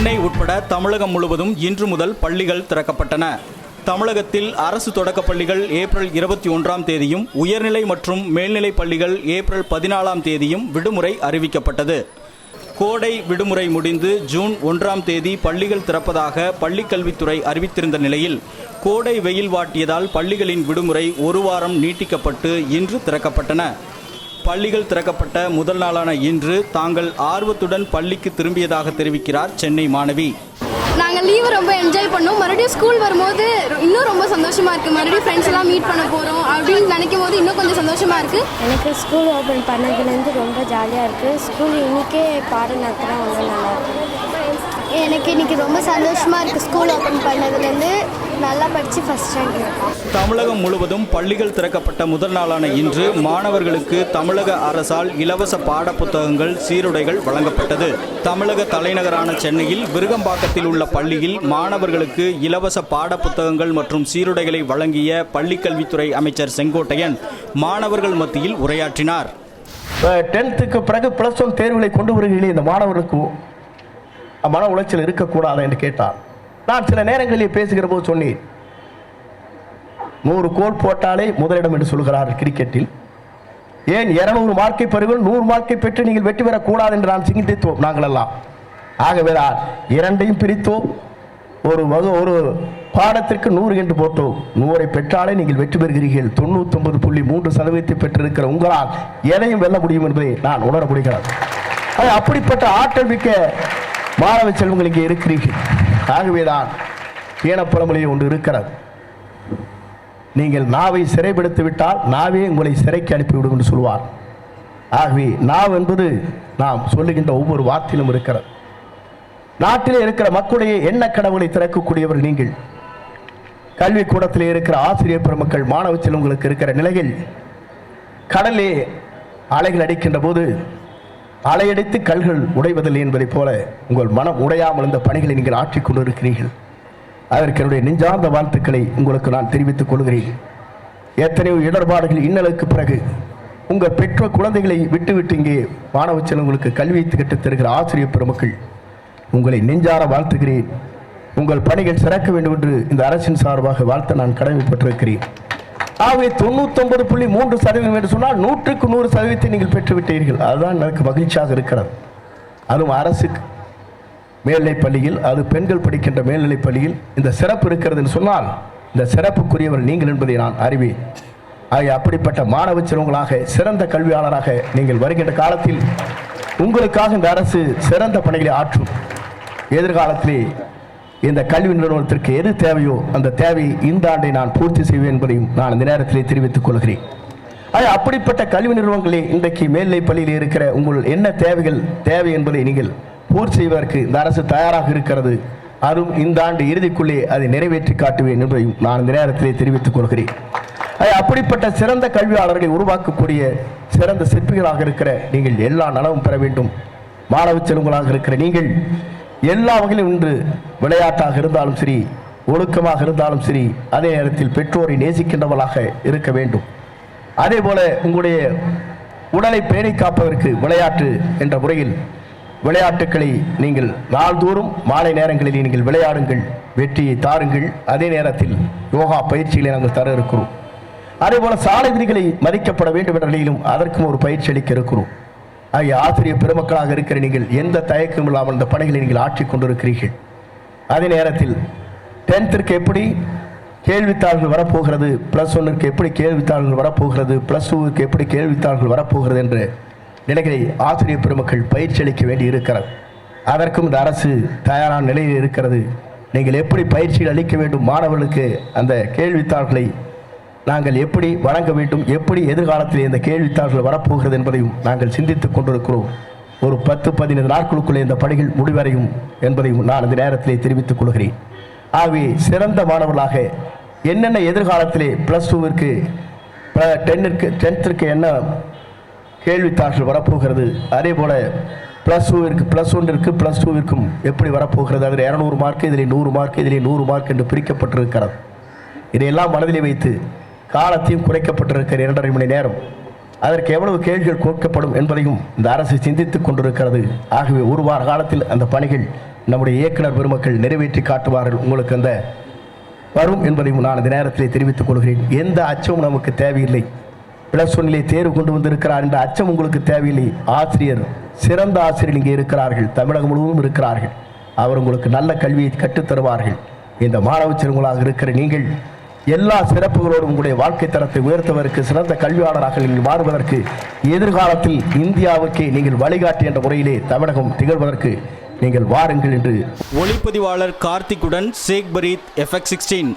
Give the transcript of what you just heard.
சென்னை உட்பட தமிழகம் முழுவதும் இன்று முதல் பள்ளிகள் திறக்கப்பட்டன. தமிழகத்தில் அரசு தொடக்கப் பள்ளிகள் ஏப்ரல் இருபத்தி ஒன்றாம் தேதியும் உயர்நிலை மற்றும் மேல்நிலைப் பள்ளிகள் ஏப்ரல் பதினாலாம் தேதியும் விடுமுறை அறிவிக்கப்பட்டது. கோடை விடுமுறை முடிந்து ஜூன் ஒன்றாம் தேதி பள்ளிகள் திறப்பதாக பள்ளிக்கல்வித்துறை அறிவித்திருந்த நிலையில் கோடை வெயில் வாட்டியதால் பள்ளிகளின் விடுமுறை ஒரு வாரம் நீட்டிக்கப்பட்டு இன்று திறக்கப்பட்டன. பள்ளிகள் திறக்கப்பட்ட முதல் நாளான இன்று தாங்கள் ஆர்வத்துடன் பள்ளிக்கு திரும்பியதாக தெரிவிக்கிறார் சென்னை மாணவி. நாங்கள் லீவு ரொம்ப என்ஜாய் பண்ணோம். மறுபடியும் ஸ்கூல் வரும்போது இன்னும் ரொம்ப சந்தோஷமா இருக்கு. மறுபடியும் ஃப்ரெண்ட்ஸ் எல்லாம் மீட் பண்ண போறோம் அப்படின்னு நினைக்கும் போது இன்னும் கொஞ்சம் சந்தோஷமா இருக்கு. எனக்கு ஸ்கூல் ஓப்பன் பண்ணதுலேருந்து ரொம்ப ஜாலியாக இருக்குது ஸ்கூல் இன்னிக்கே பாடம் நடத்துகிறா ஒன்றும் நல்லா இருக்கு எனக்கு இன்னைக்கு ரொம்ப சந்தோஷமா இருக்கு. ஸ்கூல் ஓப்பன் பண்ணதுலேருந்து நல்லா படிச்சு ஃபர்ஸ்ட் ரேங்க் தமிழகம் முழுவதும் பள்ளிகள் திறக்கப்பட்ட முதல் நாளான இன்று மாணவர்களுக்கு தமிழக அரசால் இலவச பாட புத்தகங்கள் சீருடைகள் வழங்கப்பட்டது. தமிழக தலைநகரான சென்னையில் விருகம்பாக்கத்தில் உள்ள பள்ளியில் மாணவர்களுக்கு இலவச பாட புத்தகங்கள் மற்றும் சீருடைகளை வழங்கிய பள்ளிக்கல்வித்துறை அமைச்சர் செங்கோட்டையன் மாணவர்கள் மத்தியில் உரையாற்றினார். டென்த்துக்கு பிறகு ப்ளஸ் ஒன் தேர்வுகளை கொண்டு வருகிறீர்களே இந்த மாணவர்களுக்கு மன உளைச்சல் இருக்கக்கூடாது என்று கேட்டார் நான் சில நேரங்களில் பேசுகிற போது சொன்னேன் நூறு கோல் போட்டாலே முதலிடம் என்று சொல்கிறார் கிரிக்கெட்டில். ஏன் இருநூறு மார்க்கை பெறுகள் நூறு மார்க்கை பெற்று நீங்கள் வெற்றி பெறக்கூடாது என்று நான் சிந்தித்தோம் நாங்கள் எல்லாம் ஆகவேதான் இரண்டையும் பிரித்தோம். ஒரு வகு ஒரு பாடத்திற்கு நூறு என்று போட்டோம். நூறை பெற்றாலே நீங்கள் வெற்றி பெறுகிறீர்கள். தொண்ணூத்தொன்பது புள்ளி மூன்று சதவீதத்தை பெற்றிருக்கிற உங்களால் எதையும் வெல்ல முடியும் என்பதை நான் உணர முடிகிறது அப்படிப்பட்ட ஆற்றல் மிக்க மாணவ செல்வங்கள் இங்கே இருக்கிறீர்கள். ஆகவேதான் ஈனப்பழமொழி ஒன்று இருக்கிறது. நீங்கள் நாவை சிறைப்படுத்தி விட்டால் நாவே உங்களை சிறைக்கு அனுப்பிவிடும் என்று சொல்வார். ஆகவே நாவ் என்பது நாம் சொல்லுகின்ற ஒவ்வொரு வார்த்தையிலும் இருக்கிறது. நாட்டிலே இருக்கிற மக்களுடைய எண்ண கனவுகளை திறக்கக்கூடியவர் நீங்கள். கல்வி கூடத்திலே இருக்கிற ஆசிரியர் பெருமக்கள் மாணவ செல்வங்களுக்கு இருக்கிற நிலையில் கடலே அலைகள் அடிக்கின்ற போது அலையடித்து கல்கள் உடைவதில்லை என்பதைப் போல உங்கள் மனம் உடையாமல் இந்த பணிகளை நீங்கள் ஆற்றிக் கொண்டிருக்கிறீர்கள். அதற்கு என்னுடைய நெஞ்சார்ந்த வாழ்த்துக்களை உங்களுக்கு நான் தெரிவித்துக் கொள்கிறேன். எத்தனையோ இடர்பாடுகள் இன்னலுக்கு பிறகு உங்கள் பெற்றோர் குழந்தைகளை விட்டுவிட்டு இங்கே மாணவ செல்வங்களுக்கு கல்வியை கற்றுத் தருகிற ஆசிரியர் பெருமக்கள் உங்களை நெஞ்சார வாழ்த்துகிறேன். உங்கள் பணிகள் சிறக்க வேண்டும் என்று இந்த அரசின் சார்பாக வாழ்த்த நான் கடமைப்பட்டிருக்கிறேன். ஆகவே தொண்ணூத்தொன்பது புள்ளி மூன்று சதவீதம் என்று சொன்னால் நூற்றுக்கு நூறு சதவீதத்தை நீங்கள் பெற்றுவிட்டீர்கள். அதுதான் எனக்கு மகிழ்ச்சியாக இருக்கிறது. அதுவும் அரசு மேல்நிலைப் பள்ளியில் அது பெண்கள் படிக்கின்ற மேல்நிலைப் பள்ளியில் இந்த சிறப்பு இருக்கிறது என்று சொன்னால் இந்த சிறப்புக்குரியவர் நீங்கள் என்பதை நான் அறிவேன். ஆகிய அப்படிப்பட்ட மாணவ சிறுவங்களாக சிறந்த கல்வியாளராக நீங்கள் வருகின்ற காலத்தில் உங்களுக்காக இந்த அரசு சிறந்த பணிகளை ஆற்றும். எதிர்காலத்திலே இந்த கல்வி நிறுவனத்திற்கு எது தேவையோ அந்த தேவை இந்த ஆண்டை நான் பூர்த்தி செய்வேன் என்பதையும் நான் இந்த நேரத்திலே தெரிவித்துக் கொள்கிறேன். அப்படிப்பட்ட கல்வி நிறுவனங்களே இன்றைக்கு மேல்நிலை பள்ளியில் இருக்கிற உங்கள் என்ன தேவைகள் தேவை என்பதை நீங்கள் பூர்த்தி செய்வதற்கு இந்த அரசு தயாராக இருக்கிறது. அதுவும் இந்த ஆண்டு இறுதிக்குள்ளே அதை நிறைவேற்றி காட்டுவேன் என்பதையும் நான் இந்த நேரத்திலே தெரிவித்துக் கொள்கிறேன். அப்படிப்பட்ட சிறந்த கல்வியாளர்களை உருவாக்கக்கூடிய சிறந்த சிற்பிகளாக இருக்கிற நீங்கள் எல்லா நலவும் பெற வேண்டும். மாணவ செல்வங்களாக இருக்கிற நீங்கள் எல்லா வகையிலும் இன்று விளையாட்டாக இருந்தாலும் சரி ஒழுக்கமாக இருந்தாலும் சரி அதே நேரத்தில் பெற்றோரை நேசிக்கின்றவளாக இருக்க வேண்டும். அதே போல உங்களுடைய உடலை பேணி காப்பதற்கு விளையாட்டு என்ற முறையில் விளையாட்டுக்களை நீங்கள் நாள்தோறும் மாலை நேரங்களில் நீங்கள் விளையாடுங்கள் வெற்றியை தாருங்கள். அதே நேரத்தில் யோகா பயிற்சிகளை நாங்கள் தர இருக்கிறோம். அதே போல சாலை விதிகளை மதிக்கப்பட வேண்டும் என்ற நிலையிலும் அதற்கும் ஒரு பயிற்சி அளிக்க இருக்கிறோம். ஆகிய ஆசிரியர் பெருமக்களாக இருக்கிற நீங்கள் எந்த தயக்கமும் இல்லாமல் இந்த பணிகளை நீங்கள் ஆற்றி கொண்டிருக்கிறீர்கள். அதே நேரத்தில் டென்த்திற்கு எப்படி கேள்வித்தாள்கள் வரப்போகிறது ப்ளஸ் ஒன்னுக்கு எப்படி கேள்வித்தாள்கள் வரப்போகிறது ப்ளஸ் டூவுக்கு எப்படி கேள்வித்தாள்கள் வரப்போகிறது என்று நிலைகளை ஆசிரியர் பெருமக்கள் பயிற்சி அளிக்க வேண்டி இருக்கிறது. அதற்கும் இந்த அரசு தயாரான நிலையில் இருக்கிறது. நீங்கள் எப்படி பயிற்சிகள் அளிக்க வேண்டும்? மாணவர்களுக்கு அந்த கேள்வித்தாள்களை நாங்கள் எப்படி வழங்க வேண்டும் எப்படி எதிர்காலத்தில் இந்த கேள்வித்தாள்கள் வரப்போகிறது என்பதையும் நாங்கள் சிந்தித்துக் கொண்டிருக்கிறோம். ஒரு பத்து பதினைந்து நாட்களுக்குள்ளே இந்த பணிகள் முடிவடையும் என்பதையும் நான் இந்த நேரத்திலே தெரிவித்துக் கொள்கிறேன். ஆகவே சிறந்த மாணவர்களாக என்னென்ன எதிர்காலத்திலே ப்ளஸ் டூவிற்கு டென்னிற்கு டென்த்திற்கு என்ன கேள்வித்தாள்கள் வரப்போகிறது அதே போல் ப்ளஸ் டூவிற்கு ப்ளஸ் ஒன்றிற்கு ப்ளஸ் டூவிற்கும் எப்படி வரப்போகிறது அதில் இரநூறு மார்க் இதில் நூறு மார்க் இதில் நூறு மார்க் என்று பிரிக்கப்பட்டிருக்கிறது. இதையெல்லாம் மனதிலே வைத்து காலத்தையும் குறைக்கப்பட்டிருக்கிற இரண்டரை மணி நேரம். அதற்கு எவ்வளவு கேள்விகள் கோக்கப்படும் என்பதையும் இந்த அரசு சிந்தித்துக் கொண்டிருக்கிறது. ஆகவே ஒரு வார காலத்தில் அந்த பணிகள் நம்முடைய இயக்குனர் பெருமக்கள் நிறைவேற்றி காட்டுவார்கள். உங்களுக்கு அந்த வரும் என்பதையும் நான் இந்த நேரத்தில் தெரிவித்துக் கொள்கிறேன். எந்த அச்சமும் நமக்கு தேவையில்லை. பிளஸ் ஒன்னிலே தேர்வு கொண்டு வந்திருக்கிறார் என்ற அச்சம் உங்களுக்கு தேவையில்லை. ஆசிரியர் சிறந்த ஆசிரியர் இங்கே இருக்கிறார்கள். தமிழகம் முழுவதும் இருக்கிறார்கள். அவர் உங்களுக்கு நல்ல கல்வியை கற்றுத் தருவார்கள் இந்த மாணவ சிறுவங்களாக இருக்கிற நீங்கள் எல்லா சிறப்புகளோடும் உங்களுடைய வாழ்க்கை தரத்தை உயர்த்துவதற்கு சிறந்த கல்வியாளராக நீங்கள் மாறுவதற்கு எதிர்காலத்தில் இந்தியாவுக்கு நீங்கள் வழிகாட்டி என்ற முறையிலே தமிழகம் திகழ்வதற்கு நீங்கள் வாருங்கள் என்று ஒளிப்பதிவாளர் கார்த்திக்குடன் ஷேக் பரீத் எஃப்எக்ஸ் சிக்ஸ்டீன்